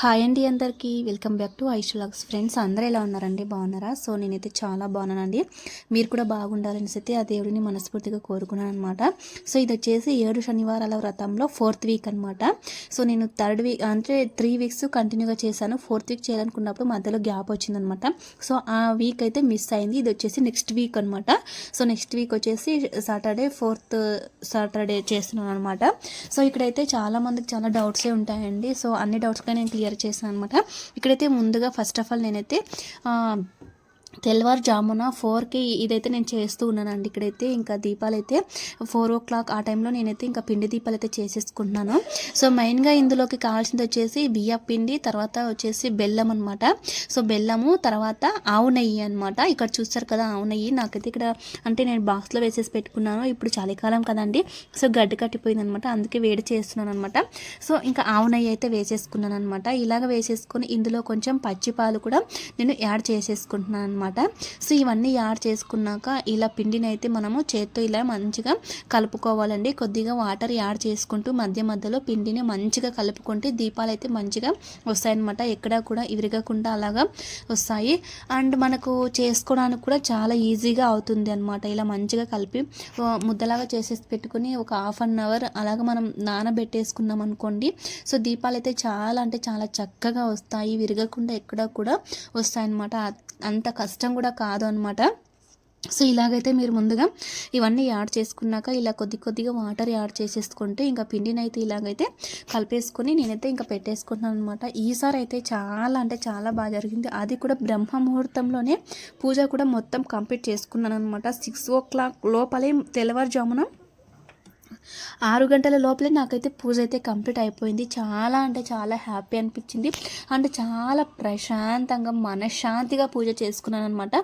Hi అండి అందరికీ. Welcome back to Aishu vlogs friends అందరూ ఎలా ఉన్నారండి? బాగున్నారా? సో నేనైతే చాలా బాగున్నానండి. మీరు కూడా బాగుండాలని అయితే ఆ దేవుడిని మనస్ఫూర్తిగా కోరుకున్నాను అనమాట సో ఇది వచ్చేసి ఏడు శనివారాల వ్రతంలో ఫోర్త్ వీక్ అనమాట సో నేను థర్డ్ వీక్ అంటే త్రీ వీక్స్ కంటిన్యూగా చేశాను. ఫోర్త్ వీక్ చేయాలనుకున్నప్పుడు మధ్యలో గ్యాప్ వచ్చిందనమాట సో ఆ వీక్ అయితే మిస్ అయింది. ఇది వచ్చేసి నెక్స్ట్ వీక్ అనమాట సో నెక్స్ట్ వీక్ వచ్చేసి సాటర్డే ఫోర్త్ సాటర్డే చేస్తున్నాను అనమాట సో ఇక్కడైతే చాలా మందికి చాలా డౌట్సే ఉంటాయండి. సో అన్ని డౌట్స్గా నేను క్లియర్ చేశాను అనమాట ఇక్కడైతే ముందుగా ఫస్ట్ ఆఫ్ ఆల్ నేనైతే తెల్లవారుజామున ఫోర్కి ఇదైతే నేను చేస్తూ ఉన్నానండి. ఇక్కడైతే ఇంకా దీపాలు అయితే ఫోర్ ఓ క్లాక్ ఆ టైంలో నేనైతే ఇంకా పిండి దీపాలు అయితే చేసేసుకుంటున్నాను. సో మెయిన్గా ఇందులోకి కావాల్సింది వచ్చేసి బియ్య పిండి తర్వాత వచ్చేసి బెల్లం అనమాట సో బెల్లము తర్వాత ఆవు నెయ్యి అనమాట ఇక్కడ చూస్తారు కదా ఆవు నెయ్యి. నాకైతే ఇక్కడ అంటే నేను బాక్స్లో వేసేసి పెట్టుకున్నాను. ఇప్పుడు చలికాలం కదండి. సో గడ్డి కట్టిపోయింది అనమాట అందుకే వేడి చేస్తున్నాను అనమాట సో ఇంకా ఆవు నెయ్యి అయితే వేసేసుకున్నాను అనమాట ఇలాగ వేసేసుకొని ఇందులో కొంచెం పచ్చిపాలు కూడా నేను యాడ్ చేసేసుకుంటున్నాను అనమాట సో ఇవన్నీ యాడ్ చేసుకున్నాక ఇలా పిండిని అయితే మనము చేత్తో ఇలా మంచిగా కలుపుకోవాలండి. కొద్దిగా వాటర్ యాడ్ చేసుకుంటూ మధ్య మధ్యలో పిండిని మంచిగా కలుపుకుంటే దీపాలు అయితే మంచిగా వస్తాయన్నమాట. ఎక్కడా కూడా విరగకుండా అలాగా వస్తాయి. అండ్ మనకు చేసుకోవడానికి కూడా చాలా ఈజీగా అవుతుంది అనమాట ఇలా మంచిగా కలిపి ముద్దలాగా చేసేసి పెట్టుకుని ఒక హాఫ్ అన్ అవర్ అలాగ మనం నానబెట్టేసుకున్నాం అనుకోండి. సో దీపాలు అయితే చాలా అంటే చాలా చక్కగా వస్తాయి. విరగకుండా ఎక్కడా కూడా వస్తాయన్నమాట. అంత కష్టం కూడా కాదు అనమాట సో ఇలాగైతే మీరు ముందుగా ఇవన్నీ యాడ్ చేసుకున్నాక ఇలా కొద్ది కొద్దిగా వాటర్ యాడ్ చేసేసుకుంటే ఇంకా పిండిని అయితే ఇలాగైతే కలిపేసుకొని నేనైతే ఇంకా పెట్టేసుకుంటున్నాను అనమాట ఈసారి అయితే చాలా అంటే చాలా బాగా జరిగింది. అది కూడా బ్రహ్మ ముహూర్తంలోనే పూజ కూడా మొత్తం కంప్లీట్ చేసుకున్నాను అనమాట సిక్స్ ఓ క్లాక్ లోపలే తెల్లవారుజామున ఆరు గంటల లోపలే నాకైతే పూజ అయితే కంప్లీట్ అయిపోయింది. చాలా అంటే చాలా హ్యాపీ అనిపించింది. అండ్ చాలా ప్రశాంతంగా మనశ్శాంతిగా పూజ చేసుకున్నాను అనమాట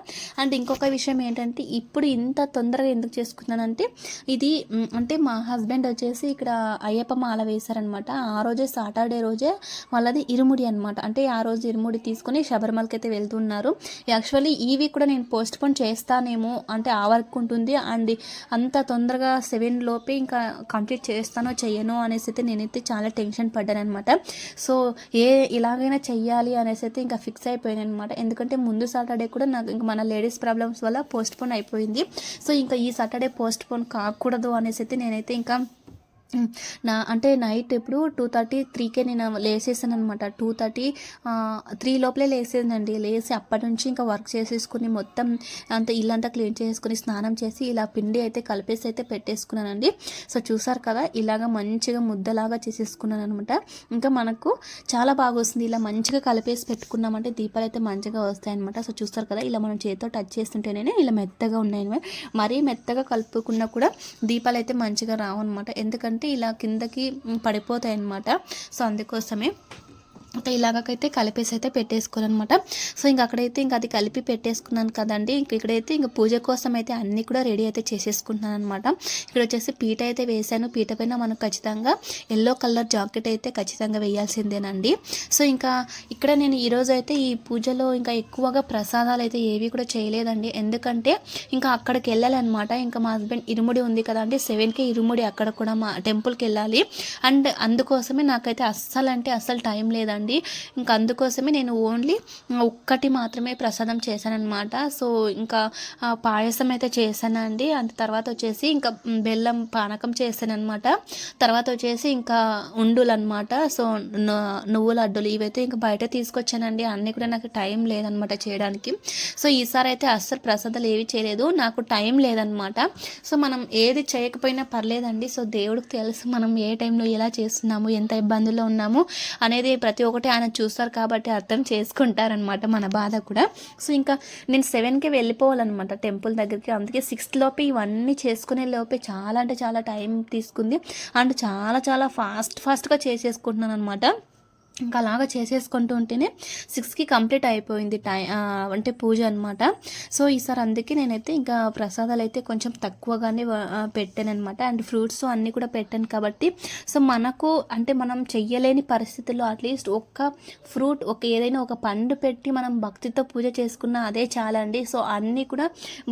అండ్ ఇంకొక విషయం ఏంటంటే ఇప్పుడు ఇంత తొందరగా ఎందుకు చేసుకున్నానంటే ఇది అంటే మా హస్బెండ్ వచ్చేసి ఇక్కడ అయ్యప్ప మాల వేశారనమాట ఆ రోజే సాటర్డే రోజే వాళ్ళది ఇరుముడి అనమాట అంటే ఆ రోజు ఇరుముడి తీసుకొని శబరిమలకి అయితే వెళ్తున్నారు. యాక్చువల్లీ ఈ వీక్ కూడా నేను పోస్ట్ పోన్ చేస్తానేమో అంటే ఆ వర్క్ ఉంటుంది. అండ్ అంత తొందరగా సెవెన్ లోపే ఇంకా కంప్లీట్ చేస్తానో చెయ్యను అనేసి అయితే నేనైతే చాలా టెన్షన్ పడ్డాను అనమాట సో ఏ ఇలాగైనా చెయ్యాలి అనేసి అయితే ఇంకా ఫిక్స్ అయిపోయాను అనమాట ఎందుకంటే ముందు సాటర్డే కూడా నాకు ఇంకా మన లేడీస్ ప్రాబ్లమ్స్ వల్ల పోస్ట్ పోన్ అయిపోయింది. సో ఇంకా ఈ సాటర్డే పోస్ట్ పోన్ కాకూడదు అనేసి అయితే నేనైతే ఇంకా నా అంటే నైట్ ఎప్పుడు టూ థర్టీ త్రీకే నేను లేసేసాను అనమాట టూ థర్టీ త్రీ లోపలే లేసేదండి. లేసి అప్పటి నుంచి ఇంకా వర్క్ చేసేసుకుని మొత్తం అంత ఇల్లంతా క్లీన్ చేసుకుని స్నానం చేసి ఇలా పిండి అయితే కలిపేసి అయితే పెట్టేసుకున్నానండి. సో చూసారు కదా ఇలాగ మంచిగా ముద్దలాగా చేసేసుకున్నాను అనమాట ఇంకా మనకు చాలా బాగా వస్తుంది. ఇలా మంచిగా కలిపేసి పెట్టుకున్నామంటే దీపాలు అయితే మంచిగా వస్తాయి అనమాట సో చూస్తారు కదా ఇలా మనం చేతితో టచ్ చేస్తుంటేనే ఇలా మెత్తగా ఉన్నాయి మరీ మెత్తగా కలుపుకున్నా కూడా దీపాలు అయితే మంచిగా రావు అనమాట ఎందుకంటే ఇలా కిందకి పడిపోతాయి అన్నమాట సో అందుకోసమే అయితే ఇలాగకైతే కలిపేసి అయితే పెట్టేసుకోవాలన్నమాట సో ఇంక అక్కడైతే ఇంక అది కలిపి పెట్టేసుకున్నాను కదండి. ఇంక ఇక్కడైతే ఇంక పూజ కోసం అయితే అన్నీ కూడా రెడీ అయితే చేసేసుకుంటున్నాను అనమాట ఇక్కడ వచ్చేసి పీట అయితే వేసాను పీట పైన మనం ఖచ్చితంగా ఎల్లో కలర్ జాకెట్ అయితే ఖచ్చితంగా వేయాల్సిందేనండి. సో ఇంకా ఇక్కడ నేను ఈరోజు అయితే ఈ పూజలో ఇంకా ఎక్కువగా ప్రసాదాలు అయితే ఏవి కూడా చేయలేదండి. ఎందుకంటే ఇంకా అక్కడికి వెళ్ళాలన్నమాట ఇంకా మా హస్బెండ్ ఇరుముడి ఉంది కదండి. సెవెన్కే ఇరుముడి అక్కడ కూడా మా టెంపుల్కి వెళ్ళాలి. అండ్ అందుకోసమే నాకైతే అస్సలు అంటే అస్సలు టైం లేదండి. ఇంకా అందుకోసమే నేను ఓన్లీ ఒక్కటి మాత్రమే ప్రసాదం చేశానన్నమాట. సో ఇంకా పాయసం అయితే చేశానండి అంత తర్వాత వచ్చేసి ఇంకా బెల్లం పానకం చేశానమాట తర్వాత వచ్చేసి ఇంకా ఉండులు అనమాట సో నువ్వుల అడ్డులు ఇవైతే ఇంకా బయట తీసుకొచ్చానండి. అన్నీ కూడా నాకు టైం లేదనమాట చేయడానికి. సో ఈసారి అయితే అస్సలు ప్రసాదాలు ఏవి చేయలేదు. నాకు టైం లేదనమాట సో మనం ఏది చేయకపోయినా పర్లేదండి. సో దేవుడికి తెలుసు మనం ఏ టైంలో ఎలా చేస్తున్నాము ఎంత ఇబ్బందుల్లో ఉన్నాము అనేది ప్రతి ఒకటి ఆయన చూస్తారు కాబట్టి అర్థం చేసుకుంటారనమాట మన బాధ కూడా. సో ఇంకా నేను సెవెన్కి వెళ్ళిపోవాలన్నమాట టెంపుల్ దగ్గరికి. అందుకే సిక్స్త్ లోపే ఇవన్నీ చేసుకునే లోపే చాలా అంటే చాలా టైం తీసుకుంది. అండ్ చాలా చాలా ఫాస్ట్ ఫాస్ట్గా చేసేసుకుంటున్నాను అనమాట ఇంకా అలాగా చేసేసుకుంటూ ఉంటేనే సిక్స్కి కంప్లీట్ అయిపోయింది టై అంటే పూజ అనమాట సో ఈసారి అందుకే నేనైతే ఇంకా ప్రసాదాలు అయితే కొంచెం తక్కువగానే పెట్టాను అనమాట అండ్ ఫ్రూట్స్ అన్నీ కూడా పెట్టాను కాబట్టి సో మనకు అంటే మనం చెయ్యలేని పరిస్థితుల్లో అట్లీస్ట్ ఒక్క ఫ్రూట్ ఒక ఏదైనా ఒక పండు పెట్టి మనం భక్తితో పూజ చేసుకున్న అదే చాలండి. అండి సో అన్నీ కూడా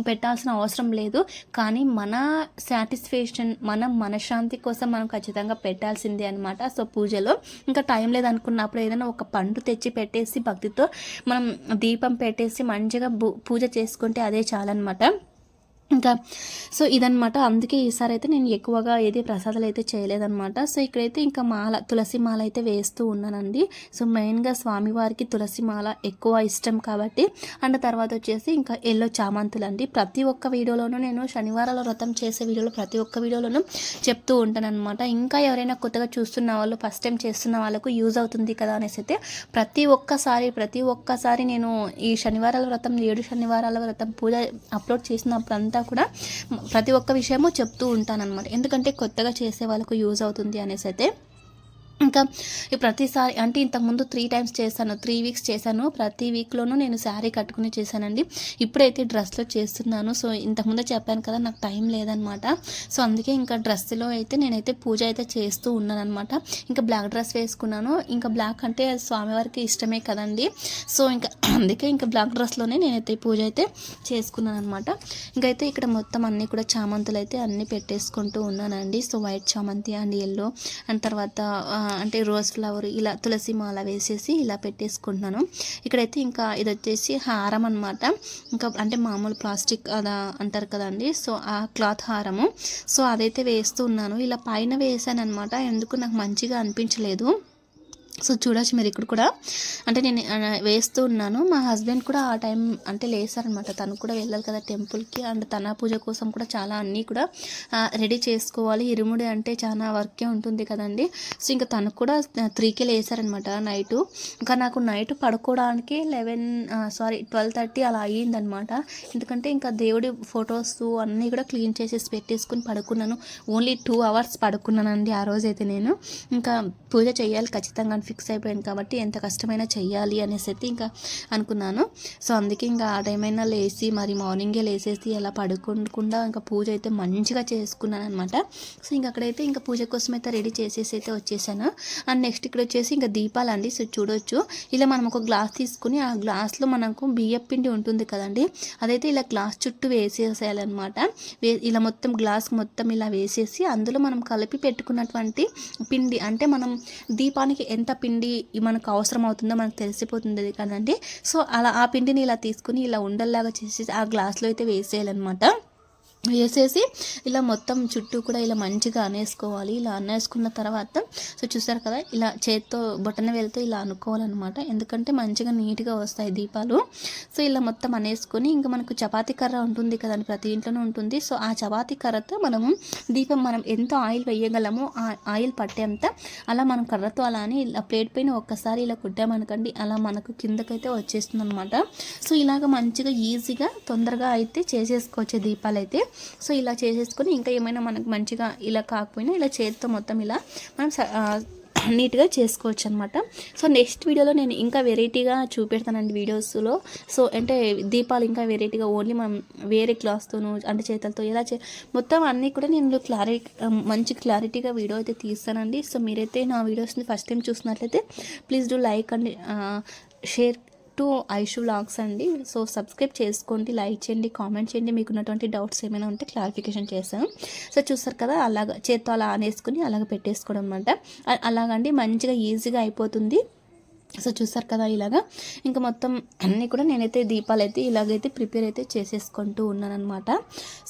పెట్టాల్సిన అవసరం లేదు. కానీ మన సాటిస్ఫాక్షన్ మన మనశ్శాంతి కోసం మనం ఖచ్చితంగా పెట్టాల్సిందే అనమాట సో పూజలో ఇంకా టైం లేదనుకున్న చేసుకున్నప్పుడు ఏదైనా ఒక పండు తెచ్చి పెట్టేసి భక్తితో మనం దీపం పెట్టేసి మంచిగా పూజ చేసుకుంటే అదే చాలన్నమాట. ఇంకా సో ఇదనమాట అందుకే ఈసారి అయితే నేను ఎక్కువగా ఏది ప్రసాదాలు అయితే చేయలేదనమాట సో ఇక్కడైతే ఇంకా మాల తులసి మాల అయితే వేస్తూ ఉన్నానండి. సో మెయిన్గా స్వామివారికి తులసి మాల ఎక్కువ ఇష్టం కాబట్టి. అండ్ తర్వాత వచ్చేసి ఇంకా ఎల్లో చామంతులు అండి ప్రతి ఒక్క వీడియోలోనూ నేను శనివారాల వ్రతం చేసే వీడియోలో ప్రతి ఒక్క వీడియోలోనూ చెప్తూ ఉంటాను అనమాట ఇంకా ఎవరైనా కొత్తగా చూస్తున్న వాళ్ళు ఫస్ట్ టైం చేస్తున్న వాళ్ళకు యూజ్ అవుతుంది కదా అనేసి అయితే ప్రతి ఒక్కసారి ప్రతి ఒక్కసారి నేను ఈ శనివారాల వ్రతం ఏడు శనివారాల వ్రతం పూజ అప్లోడ్ చేసినప్పుడు అంతా కూడా ప్రతి ఒక్క విషయము చెప్తూ ఉంటానన్నమాట. ఎందుకంటే కొత్తగా చేసే వాళ్ళకు యూజ్ అవుతుంది అనేసి అయితే ఇంకా ప్రతిసారి అంటే ఇంతకుముందు త్రీ టైమ్స్ చేశాను త్రీ వీక్స్ చేశాను. ప్రతి వీక్లోనూ నేను శారీ కట్టుకుని చేశానండి. ఇప్పుడైతే డ్రెస్లో చేస్తున్నాను. సో ఇంతకుముందే చెప్పాను కదా నాకు టైం లేదనమాట సో అందుకే ఇంకా డ్రెస్లో అయితే నేనైతే పూజ అయితే చేస్తూ ఉన్నాను అనమాట ఇంకా బ్లాక్ డ్రెస్ వేసుకున్నాను. ఇంకా బ్లాక్ అంటే అది స్వామివారికి ఇష్టమే కదండి. సో ఇంకా అందుకే ఇంకా బ్లాక్ డ్రెస్లోనే నేనైతే పూజ అయితే చేసుకున్నాను అనమాట ఇంకైతే ఇక్కడ మొత్తం అన్నీ కూడా చామంతులు అయితే అన్నీ పెట్టేసుకుంటూ ఉన్నానండి. సో వైట్ చామంతి అండ్ ఎల్లో అండ్ తర్వాత అంటే రోజ్ ఫ్లవర్ ఇలా తులసి మాల వేసేసి ఇలా పెట్టేసుకుంటున్నాను. ఇక్కడైతే ఇంకా ఇది వచ్చేసి హారం అనమాట ఇంకా అంటే మామూలు ప్లాస్టిక్ అలా అంటారు కదండి. సో ఆ క్లాత్ హారము. సో అదైతే వేస్తూ ఉన్నాను. ఇలా పైన వేసాను అనమాట ఎందుకు నాకు మంచిగా అనిపించలేదు. సో చూడొచ్చు మీరు ఇక్కడ కూడా. అంటే నేను వేస్తూ ఉన్నాను. మా హస్బెండ్ కూడా ఆ టైం అంటే లేసారనమాట. తను కూడా వెళ్ళాలి కదా టెంపుల్కి. అండ్ తన పూజ కోసం కూడా చాలా అన్నీ కూడా రెడీ చేసుకోవాలి. ఇరుముడి అంటే చాలా వర్కే ఉంటుంది కదండి. సో ఇంకా తను కూడా త్రీకే లేసారనమాట నైటు. ఇంకా నాకు నైట్ పడుకోవడానికి లెవెన్ సారీ ట్వెల్వ్ థర్టీ అలా అయ్యిందనమాట. ఎందుకంటే ఇంకా దేవుడి ఫొటోస్ అన్నీ కూడా క్లీన్ చేసేసి పెట్టేసుకుని పడుకున్నాను. ఓన్లీ టూ అవర్స్ పడుకున్నానండి ఆ రోజైతే నేను. ఇంకా పూజ చేయాలి ఖచ్చితంగా అని ఫిక్స్ అయిపోయాను కాబట్టి ఎంత కష్టమైనా చెయ్యాలి అనేసి అయితే ఇంకా అనుకున్నాను. సో అందుకే ఇంకా ఆ టైం అయినా లేచి మరి మార్నింగే లేసేసి అలా పడుకోకుండా ఇంకా పూజ అయితే మంచిగా చేసుకున్నాను అనమాట సో ఇంకా అక్కడైతే ఇంకా పూజ కోసం అయితే రెడీ చేసేసి అయితే వచ్చేసాను. అండ్ నెక్స్ట్ ఇక్కడ వచ్చేసి ఇంకా దీపాలు అండి సో చూడొచ్చు. ఇలా మనం ఒక గ్లాస్ తీసుకుని ఆ గ్లాస్లో మనకు బియ్యం పిండి ఉంటుంది కదండి. అదైతే ఇలా గ్లాస్ చుట్టూ వేసేసేయాలన్నమాట. వే ఇలా మొత్తం గ్లాస్ మొత్తం ఇలా వేసేసి అందులో మనం కలిపి పెట్టుకున్నటువంటి పిండి అంటే మనం దీపానికి ఎంత పిండి మనకు అవసరం అవుతుందో మనకు తెలిసిపోతుంది కదండి సో అలా ఆ పిండిని ఇలా తీసుకుని ఇలా ఉండల్లాగా చేసి ఆ గ్లాస్లో అయితే వేసేయాలన్నమాట. వేసేసి ఇలా మొత్తం చుట్టూ కూడా ఇలా మంచిగా అనేసుకోవాలి. ఇలా అనేసుకున్న తర్వాత సో చూసారు కదా ఇలా చేత్తో బొట్టన వేలతో ఇలా అనుకోవాలన్నమాట. ఎందుకంటే మంచిగా నీట్గా వస్తాయి దీపాలు. సో ఇలా మొత్తం అనేసుకొని ఇంకా మనకు చపాతీ కర్ర ఉంటుంది కదండి ప్రతి ఇంట్లోనే ఉంటుంది. సో ఆ చపాతీ కర్రతో మనము దీపం మనం ఎంత ఆయిల్ వేయగలమో ఆ ఆయిల్ పట్టేంత అలా మనం కర్రతో అలా అని ఇలా ప్లేట్ పైన ఒక్కసారి ఇలా కుట్టామనుకోండి అలా మనకు కిందకైతే వచ్చేస్తుంది అనమాట సో ఇలాగ మంచిగా ఈజీగా తొందరగా అయితే చేసేసుకోవచ్చు దీపాలు అయితే సో ఇలా చేసేసుకొని ఇంకా ఏమైనా మనకు మంచిగా ఇలా కాకపోయినా ఇలా చేతితో మొత్తం ఇలా మనం నీట్గా చేసుకోవచ్చు అనమాట సో నెక్స్ట్ వీడియోలో నేను ఇంకా వెరైటీగా చూపెడతానండి వీడియోస్లో. సో అంటే దీపాలు ఇంకా వెరైటీగా ఓన్లీ మనం వేరే క్లాస్తోను అంటే చేతులతో ఎలా చే మొత్తం అన్నీ కూడా నేను క్లారి మంచి క్లారిటీగా వీడియో అయితే తీస్తానండి. సో మీరైతే నా వీడియోస్ని ఫస్ట్ టైం చూసినట్లయితే please do like and share to Aishu vlogs అండి. సో సబ్స్క్రైబ్ చేసుకోండి లైక్ చేయండి కామెంట్ చేయండి. మీకు ఉన్నటువంటి డౌట్స్ ఏమైనా ఉంటే క్లారిఫికేషన్ చేస్తాను సో చూస్తారు కదా అలాగ చేత్తో అలా ఆనేసుకుని అలాగ పెట్టేసుకోవడం అనమాట అలాగండి మంచిగా ఈజీగా అయిపోతుంది. సో చూసారు కదా ఇలాగా. ఇంకా మొత్తం అన్నీ కూడా నేనైతే దీపాలు అయితే ఇలాగైతే ప్రిపేర్ అయితే చేసేసుకుంటూ ఉన్నానమాట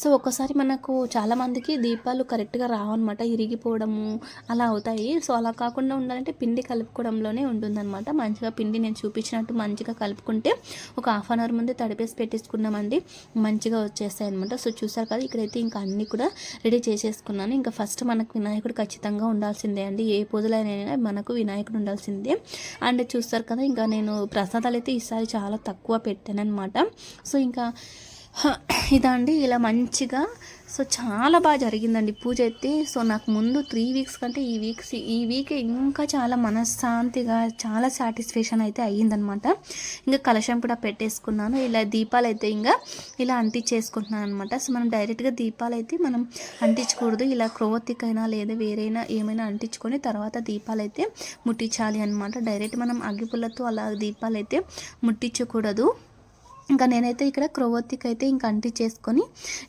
సో ఒక్కసారి మనకు చాలామందికి దీపాలు కరెక్ట్గా రావన్నమాట. ఇరిగిపోవడము అలా అవుతాయి. సో అలా కాకుండా ఉండాలంటే పిండి కలుపుకోవడంలోనే ఉంటుందన్నమాట. మంచిగా పిండి నేను చూపించినట్టు మంచిగా కలుపుకుంటే ఒక హాఫ్ అన్ అవర్ ముందే తడిపేసి పెట్టేసుకున్నామండి. మంచిగా వచ్చేస్తాయి అనమాట సో చూసారు కదా ఇక్కడైతే ఇంకా అన్నీ కూడా రెడీ చేసేసుకున్నాను. ఇంకా ఫస్ట్ మనకు వినాయకుడు ఖచ్చితంగా ఉండాల్సిందే అండి. ఏ పూజలైనా మనకు వినాయకుడు ఉండాల్సిందే. అండ్ చూస్తారు కదా ఇంకా నేను ప్రసాదాలు అయితే ఈసారి చాలా తక్కువ పెట్టాను అనమాట సో ఇంకా ఇదండి ఇలా మంచిగా. సో చాలా బాగా జరిగిందండి పూజ అయితే. సో నాకు ముందు త్రీ వీక్స్ కంటే ఈ వీక్స్ ఈ వీక్ ఇంకా చాలా మనశ్శాంతిగా చాలా సాటిస్ఫాక్షన్ అయితే అయ్యిందనమాట ఇంకా కలశం కూడా పెట్టేసుకున్నాను. ఇలా దీపాలు అయితే ఇంకా ఇలా అంటించేసుకుంటున్నాను అనమాట సో మనం డైరెక్ట్గా దీపాలు అయితే మనం అంటించకూడదు. ఇలా క్రోతికైనా లేదా వేరైనా ఏమైనా అంటించుకొని తర్వాత దీపాలు అయితే ముట్టించాలి అనమాట డైరెక్ట్ మనం అగ్గిపుల్లతో అలా దీపాలు అయితే ముట్టించకూడదు. ఇంకా నేనైతే ఇక్కడ క్రొవ్వొత్తికి అయితే ఇంక అంటించేసుకొని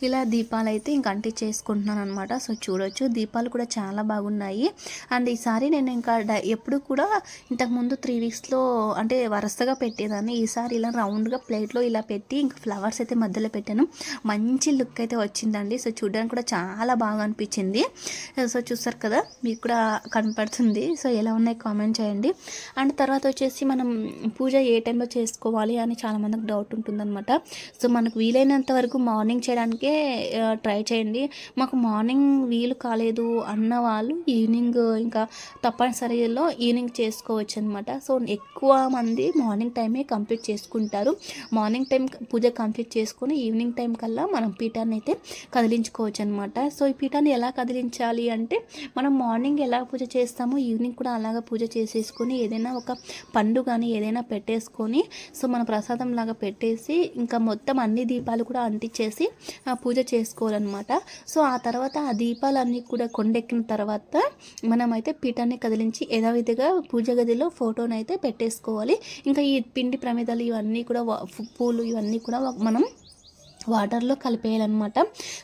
ఇలా దీపాలు అయితే ఇంక అంటి చేసుకుంటున్నాను అనమాట సో చూడొచ్చు దీపాలు కూడా చాలా బాగున్నాయి. అండ్ ఈసారి నేను ఇంకా ఎప్పుడు కూడా ఇంతకుముందు త్రీ వీక్స్లో అంటే వరుసగా పెట్టేదాన్ని. ఈసారి ఇలా రౌండ్గా ప్లేట్లో ఇలా పెట్టి ఇంకా ఫ్లవర్స్ అయితే మధ్యలో పెట్టాను. మంచి లుక్ అయితే వచ్చిందండి. సో చూడడానికి కూడా చాలా బాగా అనిపించింది. సో చూస్తారు కదా మీకు కూడా కనపడుతుంది. సో ఎలా ఉన్నాయి కామెంట్ చేయండి. అండ్ తర్వాత వచ్చేసి మనం పూజ ఏ టైంలో చేసుకోవాలి అని చాలామందికి డౌట్ ఉంటుంది. ఉంటుందన్నమాట. సో మనకు వీలైనంత వరకు మార్నింగ్ చేయడానికే ట్రై చేయండి. మాకు మార్నింగ్ వీలు కాలేదు అన్న వాళ్ళు ఈవినింగ్ ఇంకా తప్పనిసరిలో ఈవినింగ్ చేసుకోవచ్చు అనమాట సో ఎక్కువ మంది మార్నింగ్ టైమే కంప్లీట్ చేసుకుంటారు. మార్నింగ్ టైం పూజ కంప్లీట్ చేసుకొని ఈవినింగ్ టైం కల్లా మనం పీఠాన్ని అయితే కదిలించుకోవచ్చు అనమాట సో ఈ పీఠాన్ని ఎలా కదిలించాలి అంటే మనం మార్నింగ్ ఎలా పూజ చేస్తామో ఈవినింగ్ కూడా అలాగా పూజ చేసేసుకొని ఏదైనా ఒక పండు కానీ ఏదైనా పెట్టేసుకొని సో మన ప్రసాదం లాగా పెట్టేసి ఇంకా మొత్తం అన్ని దీపాలు కూడా అంటించేసి ఆ, పూజ చేసుకోవాలన్నమాట. సో ఆ తర్వాత ఆ దీపాలన్నీ కూడా కొండెక్కిన తర్వాత మనమైతే పీఠాన్ని కదిలించి యథావిధిగా పూజ గదిలో ఫోటోనైతే పెట్టేసుకోవాలి. ఇంకా ఈ పిండి ప్రమేదాలు ఇవన్నీ కూడా పూలు ఇవన్నీ కూడా మనం వాటర్లో కలిపేయాలన్నమాట.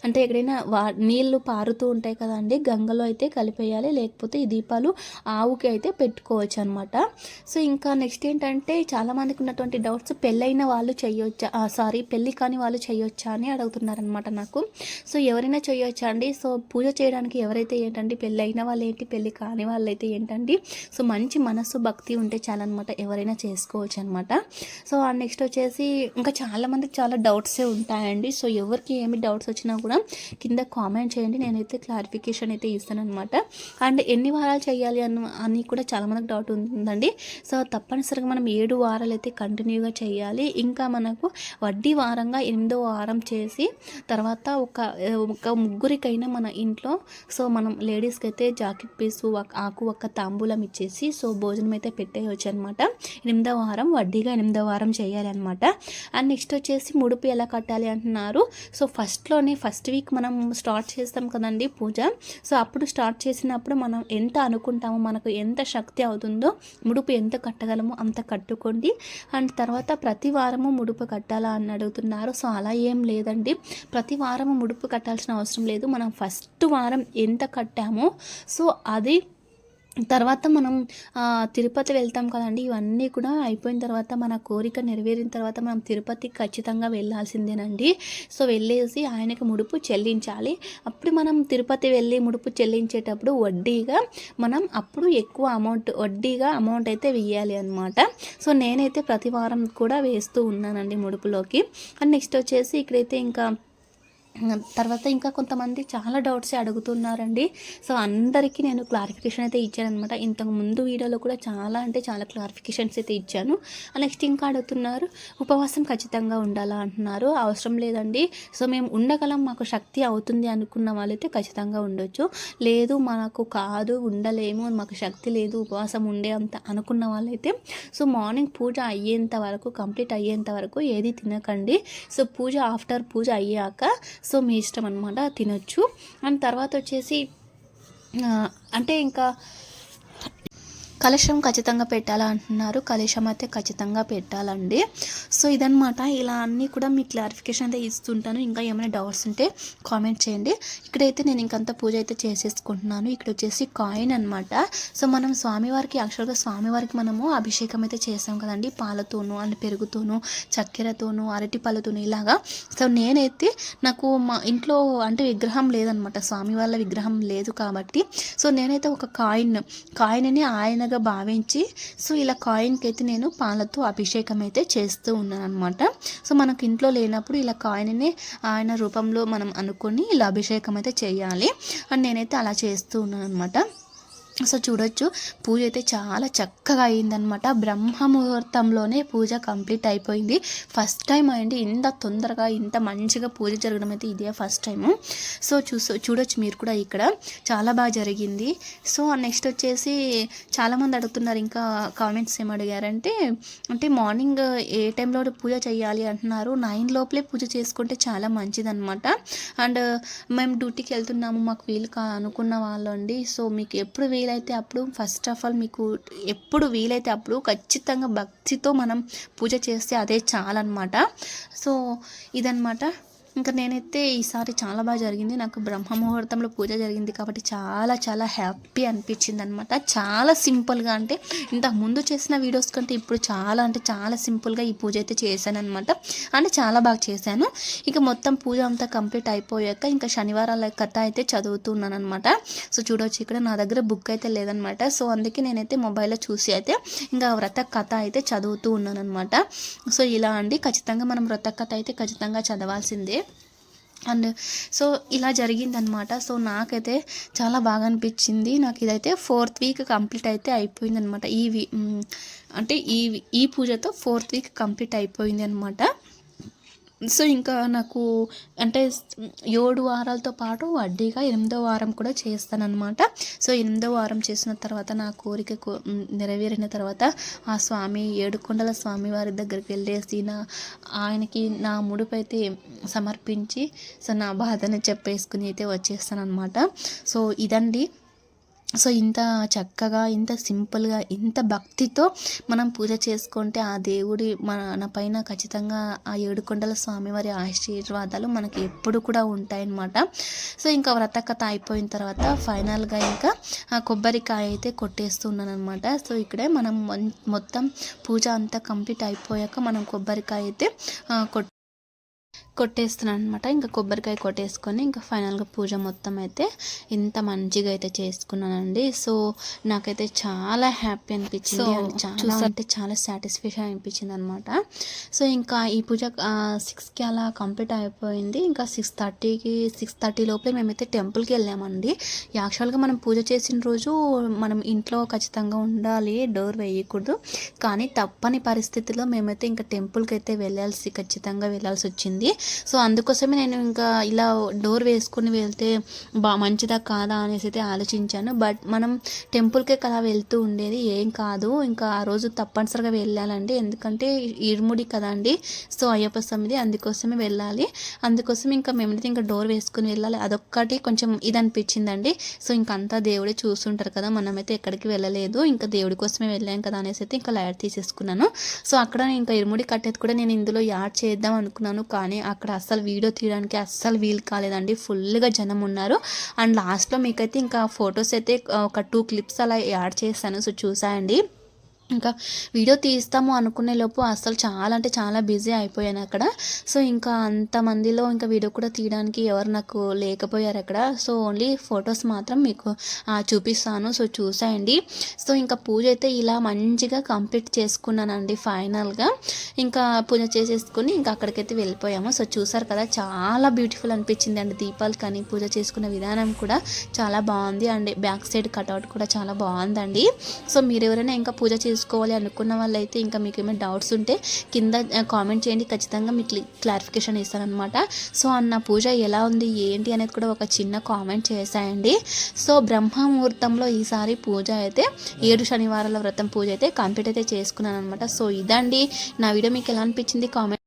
అంటే ఎక్కడైనా వా నీళ్ళు పారుతూ ఉంటాయి కదండి గంగలో అయితే కలిపేయాలి లేకపోతే ఈ దీపాలు ఆవుకి అయితే పెట్టుకోవచ్చు అనమాట సో ఇంకా నెక్స్ట్ ఏంటంటే చాలామందికి ఉన్నటువంటి డౌట్స్ పెళ్ళైన వాళ్ళు చేయొచ్చా సారీ పెళ్ళి కాని వాళ్ళు చేయొచ్చా అని అడుగుతున్నారనమాట నాకు. సో ఎవరైనా చేయొచ్చా అండి? సో పూజ చేయడానికి ఎవరైతే ఏంటండి పెళ్ళైన వాళ్ళు ఏంటి పెళ్ళి కాని వాళ్ళు అయితే ఏంటండి సో మంచి మనస్సు భక్తి ఉంటే చాలన్నమాట ఎవరైనా చేసుకోవచ్చు అనమాట సో నెక్స్ట్ వచ్చేసి ఇంకా చాలామందికి చాలా డౌట్సే ఉంటాయి ఉంటాయండి సో ఎవరికి ఏమి డౌట్స్ వచ్చినా కూడా కింద కామెంట్ చేయండి. నేనైతే క్లారిఫికేషన్ అయితే ఇస్తాను అనమాట అండ్ ఎన్ని వారాలు చేయాలి అని అని కూడా చాలా మనకు డౌట్ ఉందండి. సో తప్పనిసరిగా మనం ఏడు వారాలు అయితే కంటిన్యూగా చేయాలి. ఇంకా మనకు వడ్డీ వారంగా ఎనిమిదో వారం చేసి తర్వాత ఒక ఒక ముగ్గురికైనా మన ఇంట్లో సో మనం లేడీస్కి అయితే జాకెట్ పీసు ఆకు ఒక్క తాంబూలం ఇచ్చేసి సో భోజనం అయితే పెట్టేయచ్చు అనమాట ఎనిమిదో వారం వడ్డీగా ఎనిమిదో వారం చేయాలి అనమాట అండ్ నెక్స్ట్ వచ్చేసి ముడుపు ఎలా కట్టాలి అంటున్నారు. సో ఫస్ట్లోనే ఫస్ట్ వీక్ మనం స్టార్ట్ చేస్తాం కదండి పూజ. సో అప్పుడు స్టార్ట్ చేసినప్పుడు మనం ఎంత అనుకుంటామో మనకు ఎంత శక్తి అవుతుందో ముడుపు ఎంత కట్టగలమో అంత కట్టుకోండి. అండ్ తర్వాత ప్రతి వారము ముడుపు కట్టాలా అని అడుగుతున్నారు. సో అలా ఏం లేదండి. ప్రతి వారము ముడుపు కట్టాల్సిన అవసరం లేదు. మనం ఫస్ట్ వారం ఎంత కట్టామో సో అది తర్వాత మనం తిరుపతి వెళ్తాం కదండి. ఇవన్నీ కూడా అయిపోయిన తర్వాత మన కోరిక నెరవేరిన తర్వాత మనం తిరుపతి ఖచ్చితంగా వెళ్ళాల్సిందేనండి సో వెళ్ళేసి ఆయనకు ముడుపు చెల్లించాలి. అప్పుడు మనం తిరుపతి వెళ్ళి ముడుపు చెల్లించేటప్పుడు వడ్డీగా మనం అప్పుడు ఎక్కువ అమౌంట్ వడ్డీగా అమౌంట్ అయితే వేయాలి అనమాట సో నేనైతే ప్రతి వారం కూడా వేస్తూ ఉన్నానండి ముడుపులోకి. అండ్ నెక్స్ట్ వచ్చేసి ఇక్కడైతే ఇంకా తర్వాత ఇంకా కొంతమంది చాలా డౌట్స్ అడుగుతున్నారండి. సో అందరికీ నేను క్లారిఫికేషన్ అయితే ఇచ్చాను అనమాట ఇంతకు ముందు వీడియోలో కూడా చాలా అంటే చాలా క్లారిఫికేషన్స్ అయితే ఇచ్చాను. నెక్స్ట్ ఇంకా అడుగుతున్నారు ఉపవాసం ఖచ్చితంగా ఉండాలా? అంటున్నారు. అవసరం లేదండి. సో మేము ఉండగలం మాకు శక్తి అవుతుంది అనుకున్న వాళ్ళైతే ఖచ్చితంగా ఉండొచ్చు. లేదు మనకు కాదు ఉండలేము మాకు శక్తి లేదు ఉపవాసం ఉండే అంత అనుకున్న వాళ్ళైతే సో మార్నింగ్ పూజ అయ్యేంత వరకు కంప్లీట్ అయ్యేంత వరకు ఏది తినకండి. సో పూజ ఆఫ్టర్ పూజ అయ్యాక సో మీ ఇష్టం అనమాట తినొచ్చు. అండ్ తర్వాత వచ్చేసి అంటే ఇంకా కలశం ఖచ్చితంగా పెట్టాలా అంటున్నారు. కలశం అయితే ఖచ్చితంగా పెట్టాలండి. సో ఇదనమాట ఇలా అన్నీ కూడా మీ క్లారిఫికేషన్ అయితే ఇస్తుంటాను. ఇంకా ఏమైనా డౌట్స్ ఉంటే కామెంట్ చేయండి. ఇక్కడైతే నేను ఇంకంత పూజ అయితే చేసేసుకుంటున్నాను. ఇక్కడ వచ్చేసి కాయిన్ అనమాట సో మనం స్వామివారికి యాక్చువల్గా స్వామివారికి మనము అభిషేకం అయితే చేసాం కదండి. పాలతోనూ అండ్ పెరుగుతోనూ చక్కెరతోనూ అరటి పళ్ళతోనూ ఇలాగా. సో నేనైతే నాకు మా ఇంట్లో అంటే విగ్రహం లేదనమాట స్వామి వాళ్ళ విగ్రహం లేదు కాబట్టి. సో నేనైతే ఒక కాయిన్ కాయిన్ని ఆయనగా భావించి సో ఇలా కాయిన్కి అయితే నేను పాలతో అభిషేకం అయితే చేస్తూ ఉన్నాను అనమాట సో మనకు ఇంట్లో లేనప్పుడు ఇలా కాయిన్ని ఆయన రూపంలో మనం అనుకొని ఇలా అభిషేకం అయితే చేయాలి. అండ్ నేనైతే అలా చేస్తూ ఉన్నాను అనమాట సో చూడొచ్చు. పూజ అయితే చాలా చక్కగా అయిందనమాట బ్రహ్మ ముహూర్తంలోనే పూజ కంప్లీట్ అయిపోయింది. ఫస్ట్ టైం అయ్యండి ఇంత తొందరగా ఇంత మంచిగా పూజ జరగడం అయితే ఇదే ఫస్ట్ టైము. సో చూసు చూడొచ్చు మీరు కూడా ఇక్కడ. చాలా బాగా జరిగింది. సో నెక్స్ట్ వచ్చేసి చాలామంది అడుగుతున్నారు ఇంకా కామెంట్స్ ఏం అడిగారంటే అంటే మార్నింగ్ ఏ టైంలో పూజ చేయాలి అంటున్నారు. నైన్ లోపలే పూజ చేసుకుంటే చాలా మంచిదనమాట అండ్ మేము డ్యూటీకి వెళ్తున్నాము మాకు వీలు కా అనుకున్న వాళ్ళు అండి సో మీకు ఎప్పుడు వీలు వీలైతే అప్పుడు ఫస్ట్ ఆఫ్ ఆల్ మీకు ఎప్పుడు వీలైతే అప్పుడు ఖచ్చితంగా భక్తితో మనం పూజ చేస్తే అదే చాలన్నమాట. సో ఇదన్నమాట. ఇంకా నేనైతే ఈసారి చాలా బాగా జరిగింది. నాకు బ్రహ్మ ముహూర్తంలో పూజ జరిగింది కాబట్టి చాలా చాలా హ్యాపీ అనిపించింది అనమాట చాలా సింపుల్గా అంటే ఇంతకు ముందు చేసిన వీడియోస్ కంటే ఇప్పుడు చాలా అంటే చాలా సింపుల్గా ఈ పూజ అయితే చేశాను అనమాట అంటే చాలా బాగా చేశాను. ఇక మొత్తం పూజ అంతా కంప్లీట్ అయిపోయాక ఇంకా శనివారాల కథ అయితే చదువుతున్నాను అనమాట సో చూడవచ్చు ఇక్కడ నా దగ్గర బుక్ అయితే లేదనమాట సో అందుకే నేనైతే మొబైల్లో చూసి అయితే ఇంకా వ్రత కథ అయితే చదువుతూ ఉన్నాను అనమాట సో ఇలా అండి. ఖచ్చితంగా మనం వ్రత కథ అయితే ఖచ్చితంగా చదవాల్సిందే. అండ్ సో ఇలా జరిగిందనమాట సో నాకైతే చాలా బాగా అనిపించింది. నాకు ఇదైతే ఫోర్త్ వీక్ కంప్లీట్ అయితే అయిపోయింది అనమాట ఈ వీ అంటే ఈ ఈ పూజతో ఫోర్త్ వీక్ కంప్లీట్ అయిపోయింది అనమాట సో ఇంకా నాకు అంటే ఏడు వారాలతో పాటు వడ్డీగా ఎనిమిదో వారం కూడా చేస్తానన్నమాట. సో ఎనిమిదో వారం చేసిన తర్వాత నా కోరిక నెరవేరిన తర్వాత ఆ స్వామి ఏడుకొండల స్వామి వారి దగ్గరికి వెళ్ళేసి నా ఆయనకి నా ముడుపు అయితే సమర్పించి సో నా బాధని చెప్పేసుకుని అయితే వచ్చేస్తానన్నమాట. సో ఇదండి సో ఇంత చక్కగా ఇంత సింపుల్గా ఇంత భక్తితో మనం పూజ చేసుకుంటే ఆ దేవుడి మన పైన ఖచ్చితంగా ఆ ఏడుకొండల స్వామివారి ఆశీర్వాదాలు మనకి ఎప్పుడు కూడా ఉంటాయన్నమాట. సో ఇంకా వ్రతకథ అయిపోయిన తర్వాత ఫైనల్గా ఇంకా ఆ కొబ్బరికాయ అయితే కొట్టేస్తున్నాను అనమాట సో ఇక్కడే మనం మొత్తం పూజ అంతా కంప్లీట్ అయిపోయాక మనం కొబ్బరికాయ అయితే ఆ, కొట్ కొట్టేస్తున్నాను అనమాట ఇంకా కొబ్బరికాయ కొట్టేసుకొని ఇంకా ఫైనల్గా పూజ మొత్తం అయితే ఇంత మంచిగా అయితే చేసుకున్నానండి. సో నాకైతే చాలా హ్యాపీ అనిపించింది and చాలా అంటే చాలా సాటిస్ఫాక్షన్ అనిపించింది అనమాట సో ఇంకా ఈ పూజ సిక్స్కి అలా కంప్లీట్ అయిపోయింది. ఇంకా సిక్స్ థర్టీకి సిక్స్ థర్టీ లోపలే మేమైతే టెంపుల్కి వెళ్ళామండి. యాక్చువల్గా మనం పూజ చేసిన రోజు మనం ఇంట్లో ఖచ్చితంగా ఉండాలి డోర్ వేయకూడదు. కానీ తప్పని పరిస్థితిలో మేమైతే ఇంకా టెంపుల్కి అయితే వెళ్ళాల్సి ఖచ్చితంగా వెళ్ళాల్సి వచ్చింది. సో అందుకోసమే నేను ఇంకా ఇలా డోర్ వేసుకుని వెళ్తే బా మంచిదా కాదా అనేసి అయితే ఆలోచించాను. బట్ మనం టెంపుల్కే కదా వెళ్తూ ఉండేది ఏం కాదు. ఇంకా ఆ రోజు తప్పనిసరిగా వెళ్ళాలండి. ఎందుకంటే ఇరుముడి కదండి సో అయ్యప్ప స్వామిది అందుకోసమే వెళ్ళాలి. అందుకోసం ఇంకా మేమైతే ఇంకా డోర్ వేసుకుని వెళ్ళాలి. అదొక్కటి కొంచెం ఇది అనిపించిందండి సో ఇంకంతా దేవుడే చూస్తుంటారు కదా. మనమైతే ఎక్కడికి వెళ్ళలేదు. ఇంకా దేవుడి కోసమే వెళ్ళాం కదా అనేసి అయితే ఇంకా లైట్ తీసేసుకున్నాను. సో అక్కడ ఇంకా ఇరుముడి కట్టేది కూడా నేను ఇందులో యాడ్ చేద్దాం అనుకున్నాను. కానీ అక్కడ అస్సలు వీడియో తీయడానికి అస్సలు వీలు కాలేదండి. ఫుల్గా జనం ఉన్నారు. అండ్ లాస్ట్లో మీకైతే ఇంకా ఫొటోస్ అయితే ఒక టూ క్లిప్స్ అలా యాడ్ చేశాను. సో చూసాయండి. ఇంకా వీడియో తీస్తాము అనుకునే లోపు అసలు చాలా అంటే చాలా బిజీ అయిపోయాను అక్కడ. సో ఇంకా అంతమందిలో ఇంకా వీడియో కూడా తీయడానికి ఎవరు నాకు లేకపోయారు అక్కడ. సో ఓన్లీ ఫొటోస్ మాత్రం మీకు చూపిస్తాను. సో చూసాయండి. సో ఇంకా పూజ అయితే ఇలా మంచిగా కంప్లీట్ చేసుకున్నానండి ఫైనల్గా. ఇంకా పూజ చేసేసుకుని ఇంకా అక్కడికైతే వెళ్ళిపోయాము. సో చూసారు కదా చాలా బ్యూటిఫుల్ అనిపించింది అండి దీపాలు కానీ పూజ చేసుకున్న విధానం కూడా చాలా బాగుంది. అండ్ బ్యాక్ సైడ్ కట్అవుట్ కూడా చాలా బాగుందండి. సో మీరు ఎవరైనా ఇంకా పూజ తీసుకోవాలి అనుకున్న వాళ్ళైతే ఇంకా మీకు ఏమైనా డౌట్స్ ఉంటే కింద కామెంట్ చేయండి. ఖచ్చితంగా మీకు క్లారిఫికేషన్ ఇస్తానమాట సో అన్న పూజ ఎలా ఉంది ఏంటి అనేది కూడా ఒక చిన్న కామెంట్ చేశాయండి సో బ్రహ్మముహూర్తంలో ఈసారి పూజ అయితే ఏడు శనివారాల వ్రతం పూజ అయితే కంప్లీట్ అయితే చేసుకున్నాను అనమాట సో ఇదండి. నా వీడియో మీకు ఎలా అనిపించింది కామెంట్